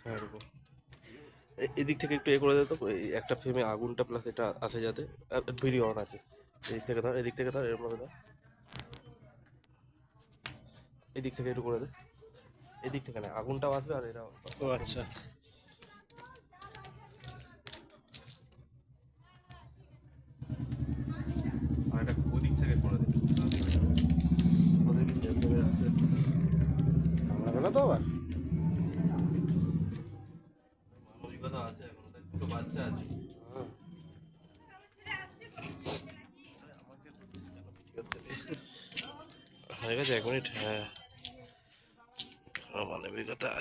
ছাড়বো এদিক থেকে একটু এ করে দে তো একটা ফ্রেমে আগুনটা প্লাস এটা আসে যাতে ভিডিও অন আছে। এদিক থেকে ধর, এদিক থেকে ধর, এরকম ভাবে ধর। এদিক থেকে একটু করে দে। এদিক থেকে না, আগুনটাও আসবে আর এটাও আচ্ছা আর এটা ওদিক থেকে করে দে ওদের কি জ্যাম জ্যামে আছে কামড়াবে না তো আবার? হয়ে গেছে এক মিনিট হ্যাঁ মানবিকতা